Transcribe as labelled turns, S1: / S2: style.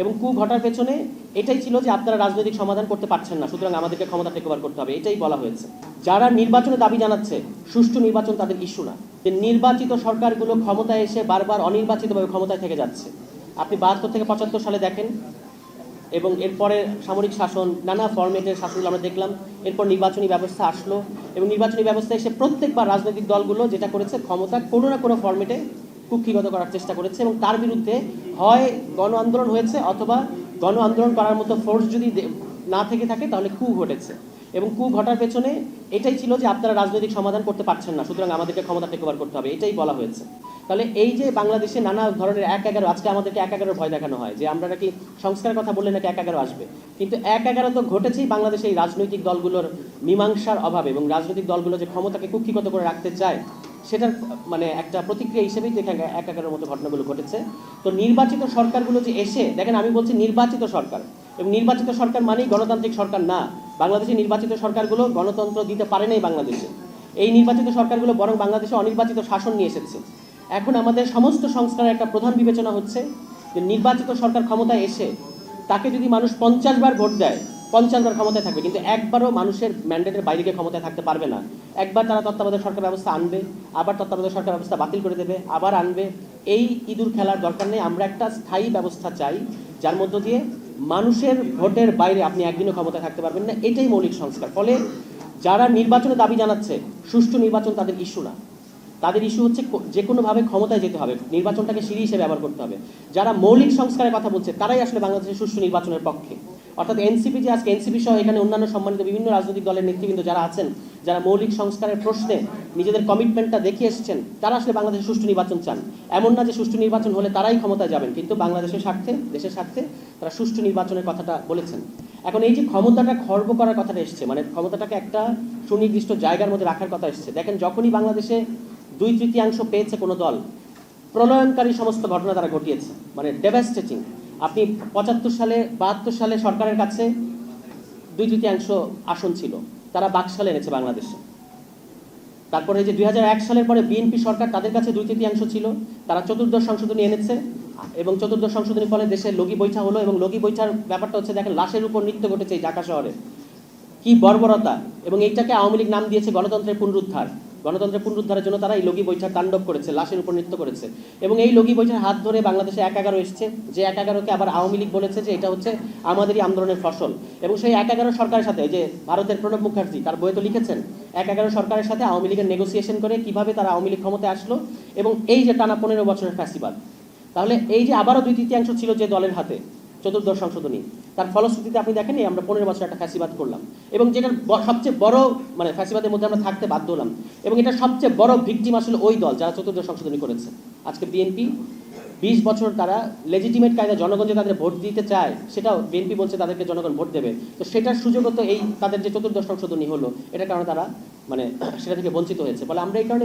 S1: এবং কু ঘটার পেছনে এটাই ছিল যে আপনারা রাজনৈতিক সমাধান করতে পারছেন না, সুতরাং আমাদেরকে ক্ষমতা টেক করতে হবে, এটাই বলা হয়েছে। যারা নির্বাচনে দাবি জানাচ্ছে, সুষ্ঠু নির্বাচন তাদের ইস্যু না। যে নির্বাচিত সরকারগুলো ক্ষমতায় এসে বারবার অনির্বাচিতভাবে ক্ষমতায় থেকে যাচ্ছে, আপনি বাহাত্তর থেকে পঁচাত্তর সালে দেখেন, এবং এরপরে সামরিক শাসন, নানা ফরম্যাটের শাসনগুলো আমরা দেখলাম, এরপর নির্বাচনী ব্যবস্থা আসলো, এবং নির্বাচনী ব্যবস্থা এসে প্রত্যেকবার রাজনৈতিক দলগুলো যেটা করেছে, ক্ষমতা কোনো না কোনো ফরম্যাটে কুক্ষিগত করার চেষ্টা করেছে এবং তার বিরুদ্ধে হয় গণ আন্দোলন হয়েছে অথবা গণ আন্দোলন করার মতো ফোর্স যদি না থেকে থাকে, তাহলে কু ঘটেছে। এবং কু ঘটার পেছনে এটাই ছিল যে আপনারা রাজনৈতিক সমাধান করতে পারছেন না, সুতরাং আমাদেরকে ক্ষমতা টেক ওভার করতে হবে, এটাই বলা হয়েছে। তাহলে এই যে বাংলাদেশে নানা ধরনের এক এগারো, আজকে আমাদেরকে এক এগারোর ভয় দেখানো হয়, যে আমরা নাকি সংস্কারের কথা বললে নাকি এক এগারো আসবে। কিন্তু এক এগারো তো ঘটেছেই বাংলাদেশে এই রাজনৈতিক দলগুলোর মীমাংসার অভাবে এবং রাজনৈতিক দলগুলো যে ক্ষমতাকে কুক্ষিগত করে রাখতে চায় সেটার মানে একটা প্রতিক্রিয়া হিসেবেই দেখে এক এগারোর মতো ঘটনাগুলো ঘটেছে। তো নির্বাচিত সরকারগুলো যে এসে, দেখেন আমি বলছি নির্বাচিত সরকার। এবং নির্বাচিত সরকার মানেই গণতান্ত্রিক সরকার না। বাংলাদেশে নির্বাচিত সরকারগুলো গণতন্ত্র দিতে পারে নাই বাংলাদেশে। এই নির্বাচিত সরকারগুলো বরং বাংলাদেশে অনির্বাচিত শাসন নিয়ে এসেছে। এখন আমাদের সমস্ত সংস্কারের একটা প্রধান বিবেচনা হচ্ছে যে নির্বাচিত সরকার ক্ষমতায় এসে, তাকে যদি মানুষ পঞ্চাশ বার ভোট দেয় পঞ্চাশ বার ক্ষমতায় থাকবে, কিন্তু একবারও মানুষের ম্যান্ডেটের বাইরে ক্ষমতায় থাকতে পারবে না। একবার তারা তত্ত্বাবধায়ক সরকার ব্যবস্থা আনবে, আবার তত্ত্বাবধায়ক সরকার ব্যবস্থা বাতিল করে দেবে, আবার আনবে। এই ইঁদুর খেলার দরকার নেই। আমরা একটা স্থায়ী ব্যবস্থা চাই, যার মধ্য দিয়ে মানুষের ভোটের বাইরে আপনি একদিনও ক্ষমতায় থাকতে পারবেন না। এটাই মৌলিক সংস্কার। ফলে যারা নির্বাচনে দাবি জানাচ্ছে, সুষ্ঠু নির্বাচন তাদের ইস্যু না। তাদের ইস্যু হচ্ছে যে কোনোভাবে ক্ষমতায় যেতে হবে, নির্বাচনটাকে সিঁড়ি হিসেবে ব্যবহার করতে হবে। যারা মৌলিক সংস্কারের কথা বলছে, তারাই আসলে বাংলাদেশের সুষ্ঠু নির্বাচনের পক্ষে। অর্থাৎ এনসিপি যে আজকে এনসিপি সহ এখানে অন্যান্য সম্মানিত বিভিন্ন রাজনৈতিক দলের নেতৃবৃন্দ যারা আছেন, যারা মৌলিক সংস্কারের প্রশ্নে নিজেদের কমিটমেন্টটা দেখিয়ে এসেছেন, তারা আসলে বাংলাদেশে সুষ্ঠু নির্বাচন চান। এমন না যে সুষ্ঠু নির্বাচন হলে তারাই ক্ষমতায় যাবেন, কিন্তু বাংলাদেশের স্বার্থে, দেশের স্বার্থে তারা সুষ্ঠু নির্বাচনের কথাটা বলেছেন। এখন এই যে ক্ষমতাটা খর্ব করার কথাটা এসছে মানে ক্ষমতাটাকে একটা সুনির্দিষ্ট জায়গার মধ্যে রাখার কথা এসছে। দেখেন, যখনই বাংলাদেশে দুই তৃতীয়াংশ পেয়েছে কোনো দল। প্রলয়নকারী সমস্ত ঘটনা তারা ঘটিয়েছে মানে ডেভাস্টেটিং আপনি পঁচাত্তর সালে, বাহাত্তর সালে সরকারের কাছে দুই তৃতীয়াংশ আসন ছিল। তারা বাকশালে এনেছে বাংলাদেশে। তারপরে যে দুই হাজার এক সালের পরে বিএনপি সরকার তাদের কাছে দুই তৃতীয়াংশ ছিল, তারা চতুর্দশ সংশোধনী এনেছে এবং চতুর্দশ সংশোধনীর ফলে দেশে লগি বৈঠা হলো এবং লগি বৈঠার ব্যাপারটা হচ্ছে, দেখেন, লাশের উপর নৃত্য ঘটেছে এই ঢাকা শহরে। কি বর্বরতা। এবং এইটাকে আওয়ামী লীগ নাম দিয়েছে গণতন্ত্রের পুনরুদ্ধার। গণতন্ত্রের পুনরুদ্ধারের জন্য তারা এই লগি বৈঠার তাণ্ডব করেছে, লাশের উপর নৃত্য করেছে। এবং এই লগি বৈঠার হাত ধরে বাংলাদেশে এক এগারো এসছে। যে এক এগারোকে আবার আওয়ামী লীগ বলেছে যে এটা হচ্ছে আমাদেরই আন্দোলনের ফসল। এবং সেই এক এগারো সরকারের সাথে যে ভারতের প্রণব মুখার্জি তার বইয়ে তো লিখেছেন, এক এগারো সরকারের সাথে আওয়ামী লীগের নেগোসিয়েশন করে কীভাবে তারা আওয়ামী লীগ ক্ষমতায় আসলো এবং এই যে টানা পনেরো বছরের ফ্যাসিবাদ। তাহলে এই যে আবারও দুই তৃতীয়াংশ ছিল যে দলের হাতে, চতুর্দশ সংশোধনী। তার ফলশ্রুতিতে আপনি দেখেন আমরা পনেরো বছর একটা ফ্যাসিবাদ করলাম। এবং যেটার সবচেয়ে বড় মানে ফ্যাসিবাদের মধ্যে আমরা থাকতে বাধ্য হলাম। এবং এটা সবচেয়ে বড় ভিকটিম আসলে ওই দল যারা চতুর্দশ সংশোধনী করেছে। আজকে বিএনপি, বিশ বছর তারা লেজিটিমেট কায়দা জনগণ যে তাদের ভোট দিতে চায়, সেটাও বিএনপি বলছে তাদেরকে জনগণ ভোট দেবে। তো সেটার সুযোগও তো এই তাদের যে চতুর্দশ সংশোধনী হলো, এটার কারণে তারা মানে সেটা থেকে বঞ্চিত হয়েছে। ফলে আমরা এই কারণে